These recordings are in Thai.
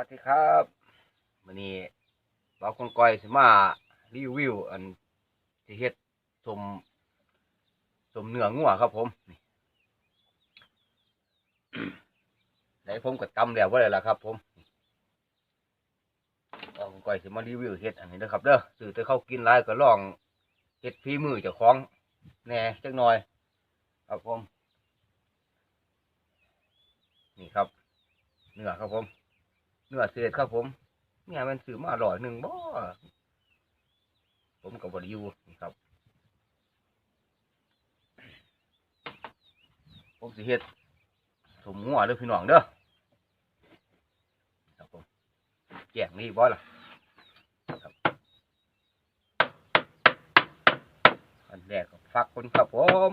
วัสดีครับวันนี้บ่าคนก้อยสิมารีวิว อันที่เฮ็ดสมสมเนื้องัวครับผมนี่ได้ผมก็ตำแล้วว่าเลยล่ะครับ ผมบ่าคนก้อยสิมารีวิวเฮ็ดอันนี้นะครับเด้อสื่อแต่เขากินหลายก็ลองเฮ็ดฝีมือเจ้าของแหน่จักหน่อย ครับผม นี่ครับเนื้อครับผม เนื้อเศษครับผมเนี่ยมันซื้อมาอร่อยหนึ่งบ่ผมกับบริยูครับ ผมสิเฮ็ดสมงัวเด้อพี่น้องเด้อครับผมแจ้งนี่บ่ล่ะครับอันแรกก็ฟักคนครับผม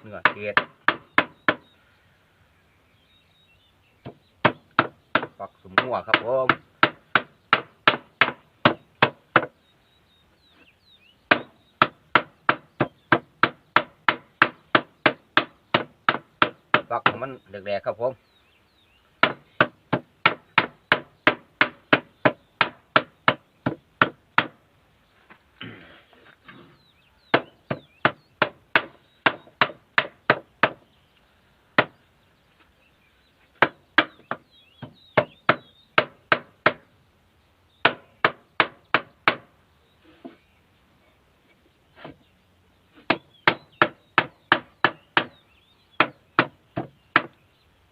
เนื้อเศษ ฝักสมหัวครับผมฝักมันแหลกๆครับผม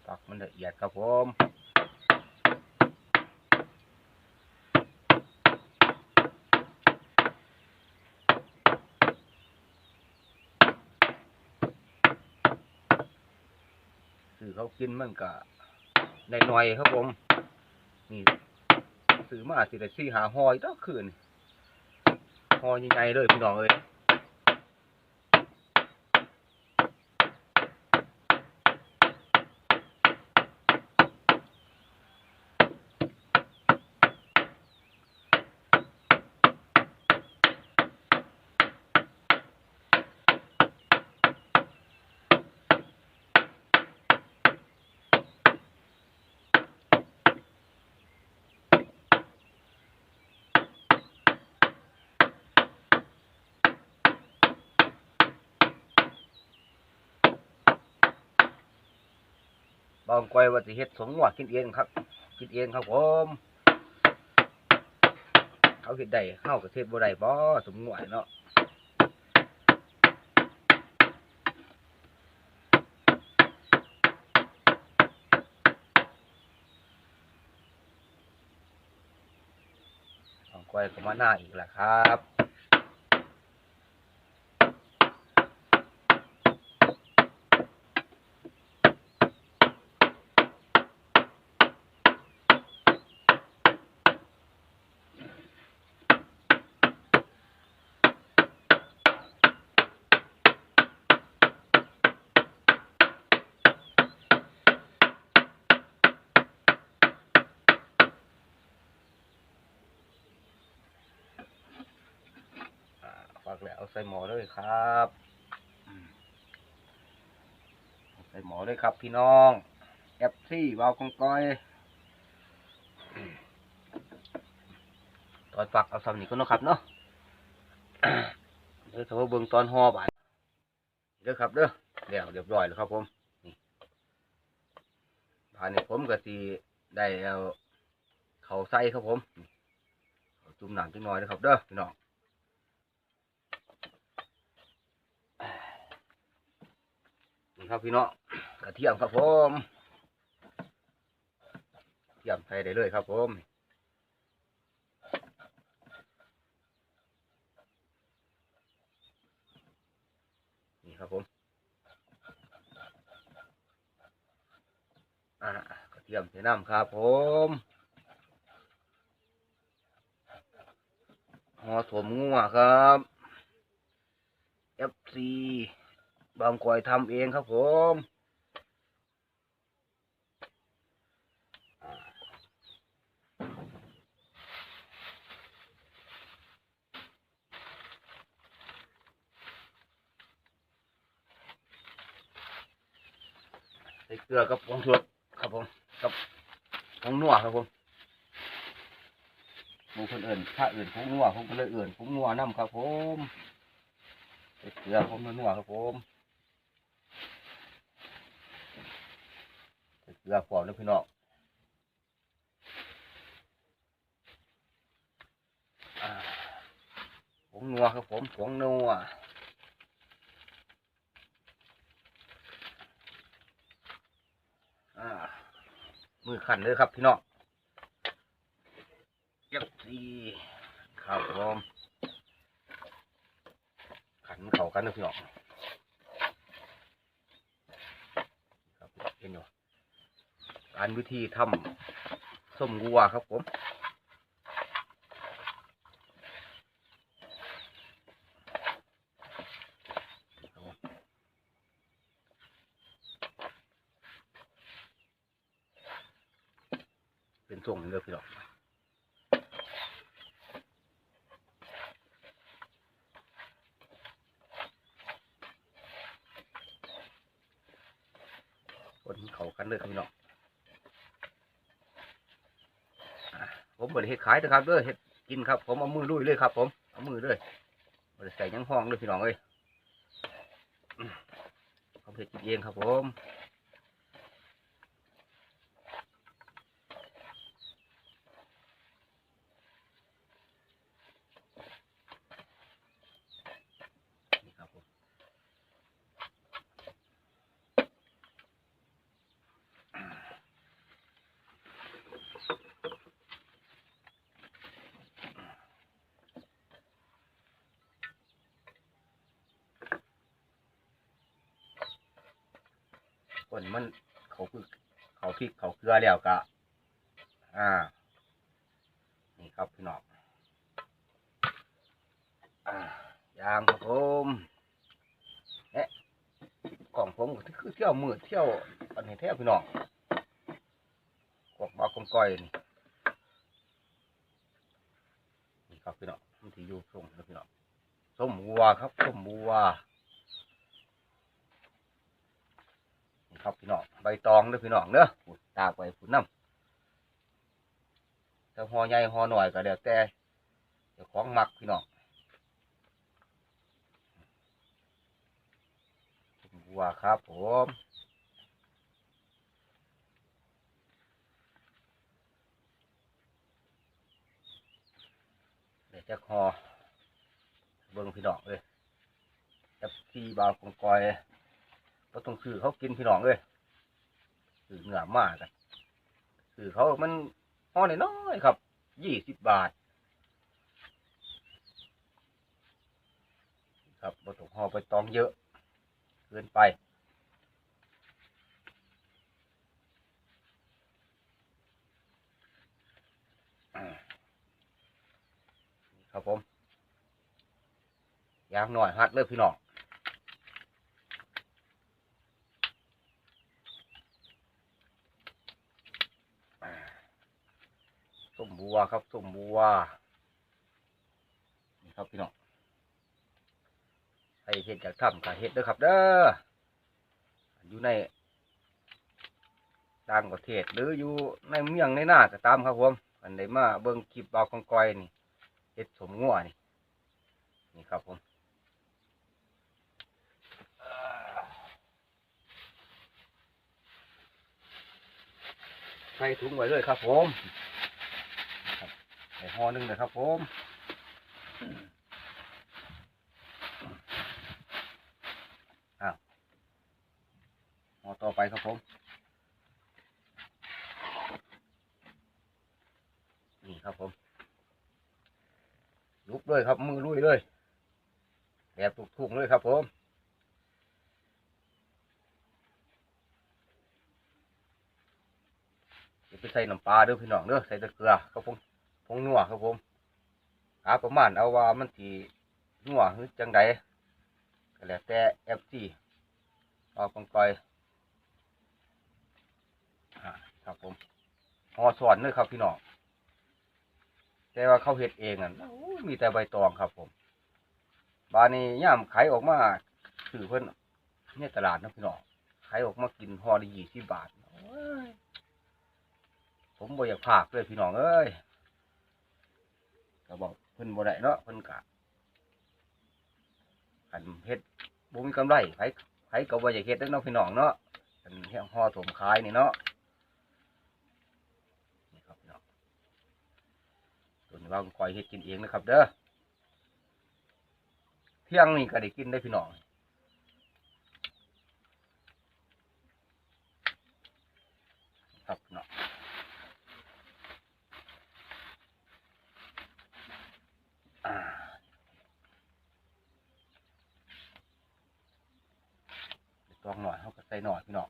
ฝักมันละเอียด ครับผมซื้อเขากินมันก็ได้หน่อยครับผม นี่ซื้อมาสิได้สี่หาหอยต่องคืนหอยใหญ่ๆเลยพี่น้องเอ้ย บางกวยว่าสิเฮ็ดสมหัวกินเองครับ กินเองครับผมเขาเฮ็ดได้เฮาก็เฮ็ดบ่ได้บ่สมหัวเนาะบางกวยก็มาหน้าอีกแล้วครับ อ่าฝากแล้วเอา ใส่หมอเลยครับใส่หมอเลยครับ พี่น้องแอปซี่วาวกองก้อยตอนฝักเอาสำนีก็นาะครับเนาะเดี๋ยวถ้าว่าเบิ่งตอนห่อบาดเด้อครับเด้อเดี๋ยวเรียบร้อยแล้วครับผมนี่านนี้ผมก็สิได้เอาเขาใส่ครับผมจุ่มหน้ำจังหน่อยนะครับเด้อพี่น้อง ครับพี่น้องกระเทียมครับผมเทียมใส่ได้เลยครับผมนี่ครับผมอ่ากระเทียมใส่น้ำครับผมหอสมงัวครับ FC บางกวยทำเองครับผมใส่เกลือกับผงชูรสครับผมกับผงนัวครับผมหมูคนอื่นถ้าอื่นผงนัวผมก็เลยอื่นผงนัวน้ำครับผมใส่เกลือผงนัวครับผมใส่เก ลือพร้อมนะพี่น้องผงนัวครับผมผงนัวมือขันเลยครับพี่น้องยับซีครับผมขันเข่ากันนะพี่น้องครับเห็นอยู่การวิธีทำส้มวัวครับผมเป็นส่งเลือกพี่น้องคนเขากันเลยครับพี่น้องอะ ผมบริเฮ็ดขายนะครับเด้อเฮ็ดกินครับ ผมเอามือลุยเลยครับ ผมเอามือเลยบริใส่ยังห้องเลยพี่น้องเอ้ยอืมผมเฮ็ดกินเองครับผม นี่ครับผม คนมันเขาคือเขาพริกเขาเกลือแล้วกะอ่า นี่ครับพี่น้องอ่ายางครับผมเอ๊ะกล่องผมก็คือเที่ยวมือเที่ยวอันนี้แท้พี่น้องกวกบากงก้อยนี่นี่ครับพี่น้องมันที่อยู่ส่งนะพี่น้องส้มวัวครับส้มวัว ครับพี่น้องใบตองเด้อพี่น้องเด้อตากไปพูดน้ำถ้าหอใหญ่หอหน่อยก็เดี๋ยวแต่เดี๋ยวของมักพี่น้องส้มวัวครับผมเดี๋ยวจะคอเบิ่งพี่น้องเลยจับที่บาวกองกอย ก็ต้องซื้อเขากินพี่น้องเลยซื้อเหงื่อมากันซื้อเขามันห่อน้อยๆครับยี่สิบบาท ครับบต้องห่อไปตองเยอะเกินไปครับผมยางหน่อยฮัดเลยพี่น้องอ่า ส้มบัวครับส้มบัวนี่ครับพี่น้องใครเห็ดจากถ้ำก็เห็ดด้อครับ เด้ออยู่ในต่างประเทศหรืออยู่ในเมืองในหน้าก็ตามครับผมอันใดมาเบิ่งคลิปบาวกองกอยนี่เห็ดสมงัวนี่นี่ครับผมใส่ถุงไว้เลยครับผม ห่อหนึ่งเลยครับผมอ้าวห่อต่อไปครับผมนี่ครับผมลุกเลยครับ มือลุยเลยแบบถูกๆเลยครับผมไปใส่น้ำปลาเด้อพี่น้องเด้อใส่ตะเกลือครับผม ผงนัวครับผมหาประมาณเอาว่ามันสีนัวหรือจังใดก็แล้วแต่เอฟซีเอากองกอยอ่ครับผมห่อสอนเลยครับพี่น้องแต่ว่าเขาเฮ็ดเองอะมีแต่ใบตองครับผมบานี้ย่ามขายออกมาถือเพิ่อนเนี่ยตลาดนะพี่น้องขายออกมากินห่อละยี่สิบบาทผมบ่อยากพากเลยพี่น้องเอ้ย ก็บอกเพิ่นบ่ได้เนาะเพิ่นกะขันเฮ็ดบ่มีกำไรไผไผก็บ่อยากเฮ็ดเด้อเนาะพี่น้องเนาะขันเฮ็ดห่อถมขายนี่เนาะนี่ครับพี่น้องส่วนี้ว่าคอยเฮ็ดกินเองนะครับ เด้อเที่ยงนี่ก็ได้กินได้พี่น้อง ครับเนาะอ่าตองหน่อยเขาก็ใส่หน่อยพี่น้อง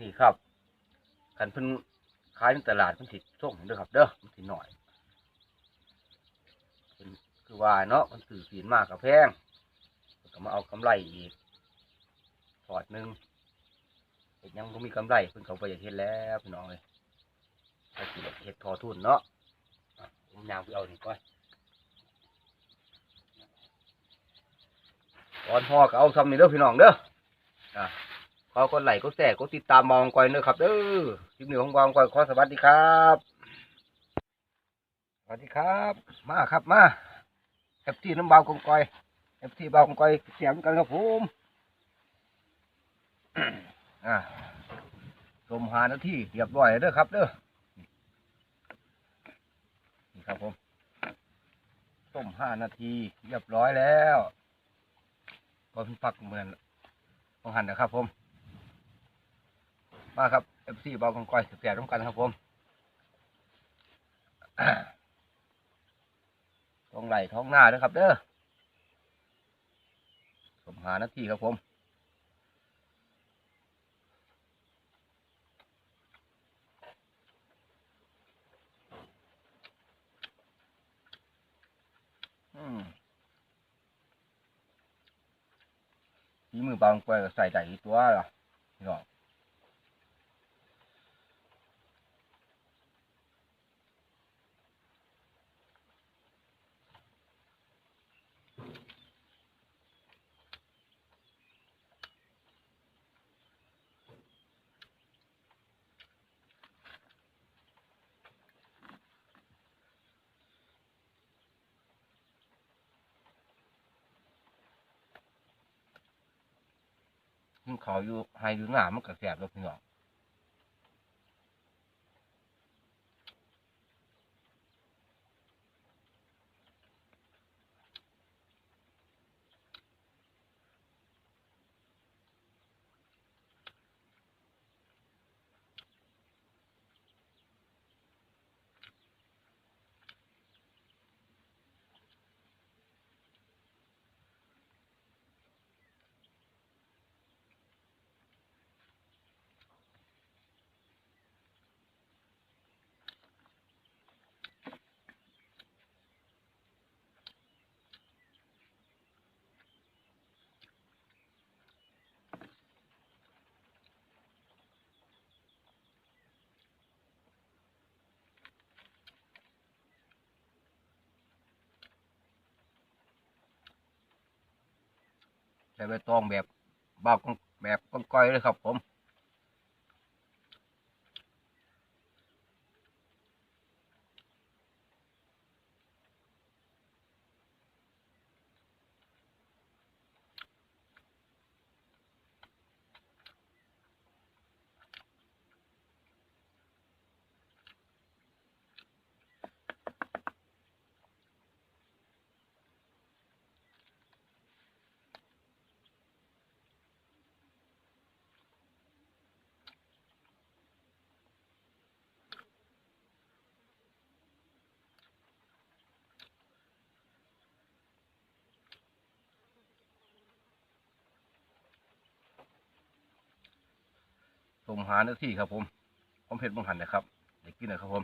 นี่ครับกันเพิ่นขายในตลาดเพิ่นสิส่งเด้อครับ เด้อมันสิหน่อยเป็นคือว่าเนาะมันสื่อสีนมากกับแพงก็มาเอากำไรอีกถอดหนึ่งเห็ดหยังก็มีกำไรเพิ่นเขาไปอยากเฮ็ดแล้วพี่น้องเลย ถ้าสิเฮ็ดทอทุนเนาะผมยางไปเอานี่ก่อนตอนพ่อก็เอาทำนี่เด้อพี่น้องเด้ออะขอกดไหลกดแชร์กดติดตามมองก่อยเด้อครับเด้อคลิปนี้ของบองก่อยขอสวัสดีครับ สวัสดีครับ มาครับมาเอฟทีน้ำเบากงกอยเอฟทีเบากงกอยเสียงกันครับผมอ่าสมหานาทีเรียบร้อยแล้วเด้อครับเด้อ ครับผม ต้มห้านาทีเรียบร้อยแล้วพอเพิ่งปักเหมือนของหันนะครับผม มาครับเอฟซีเบากองกอยเสียงกันครับผมท้องไหลท้องหน้าด้วยครับ เด้อผมหานาทีครับผม อืม ฝีมือบางไปก็ใส่ได้อีกตัวล่ะพี่น้อง มันข้าวอยู่ให้อยู่หน้ามันก็แสบแล้วพี่น้อง ใส่ใบตองแบบบาแบบก้อยๆเลยครับผม สมหาเน้อที่ครับผมผมเพชรบังหันนะครับเด็กกินนะครับผม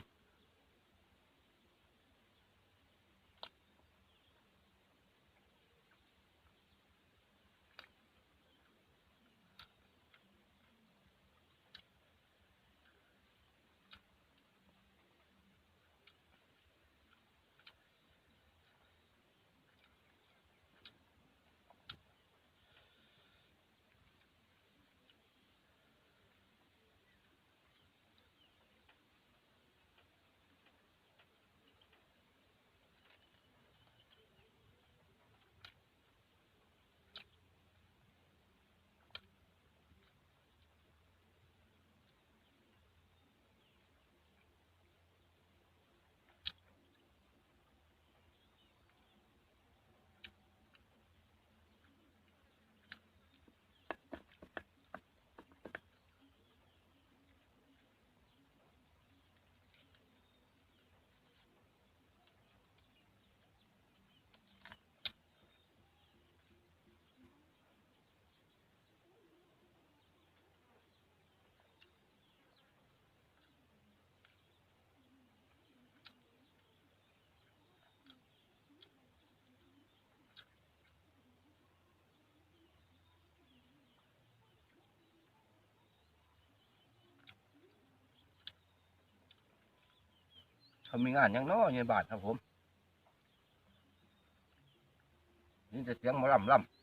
เขามีงานยังน้อยในบาทครับผม นี่จะเสียงมาล่ำล่ำ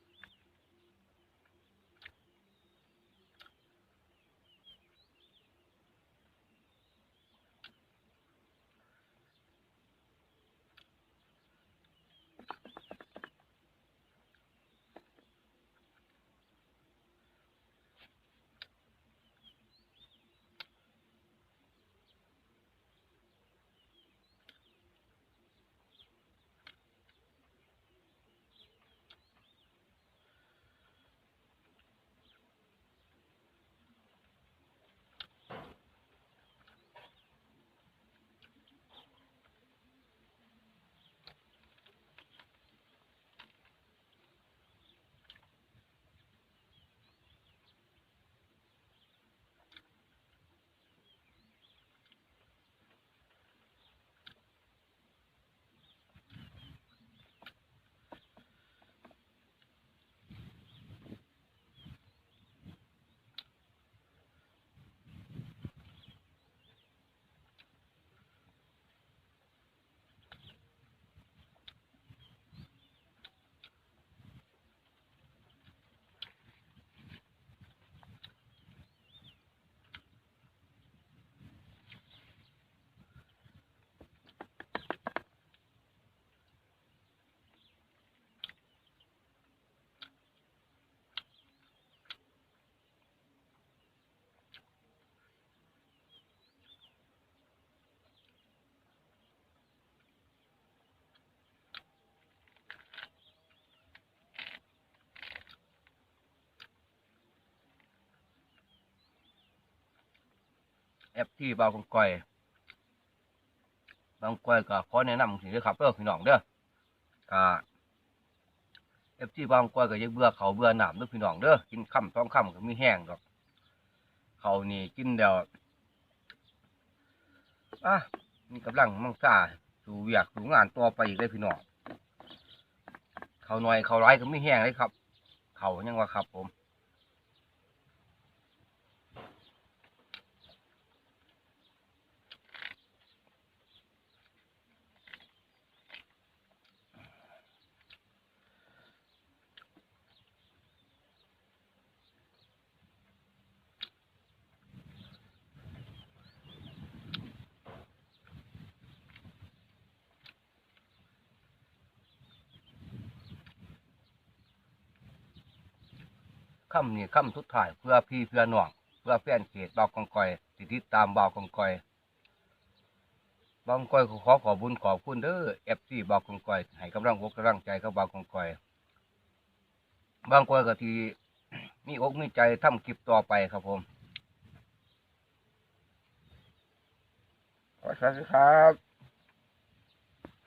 อปที่บางกอยบางกอยก็ขอแนะนำสิเด้อครับเด้อพี่น้องเด้อก็แอปที่บางกอยก็ยังเบื่อเขาเบื่อหนามเด้อพี่น้องเด้อกินค่ำต้องค่ำก็มีแห้งดอกเขานี่กินเดียวอะมีกำลังมั่งซ่าสูเวียกสูงานต่อไปอีกเลยพี่น้องเขาหน่อยเขาร้ายก็ไม่แห้งเลยครับ เขายังว่าครับผม ค่ำนี่ค่ำสุดท้ายเพื่อพี่เพื่อน้อง เพื่อแฟนเขตบาวกองกอยติดติดตามบาวกองกอยบาวกองกอยขอขอขอบุญขอบคุณเด้อเอฟซีบาวกองกอยให้กำลังอกกำลังใจกับบาวกองกอยบางกอยก็ทีมีอกมีใจทำคลิปต่อไปครับผมขอสวัสดีครับ